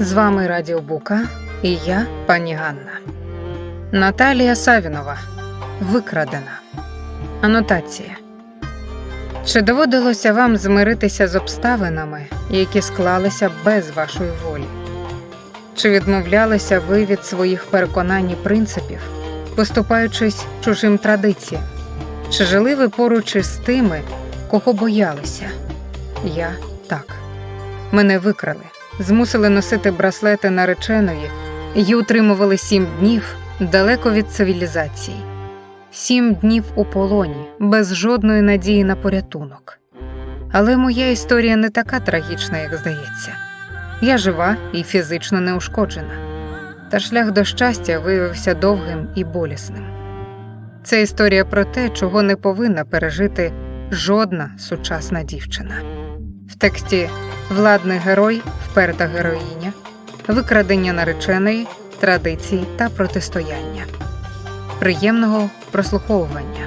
З вами Радіо Бука і я, пані Ганна. Наталія Савінова. Викрадена. Анотація. Чи доводилося вам змиритися з обставинами, які склалися без вашої волі? Чи відмовлялися ви від своїх переконань і принципів, поступаючись чужим традиціям? Чи жили ви поруч із тими, кого боялися? Я так. Мене викрали, змусили носити браслети нареченої і утримували сім днів далеко від цивілізації. Сім днів у полоні, без жодної надії на порятунок. Але моя історія не така трагічна, як здається. Я жива і фізично неушкоджена. Та шлях до щастя виявився довгим і болісним. Це історія про те, чого не повинна пережити жодна сучасна дівчина. В тексті владний герой, вперта героїня, викрадення нареченої, традиції та протистояння. Приємного прослуховування.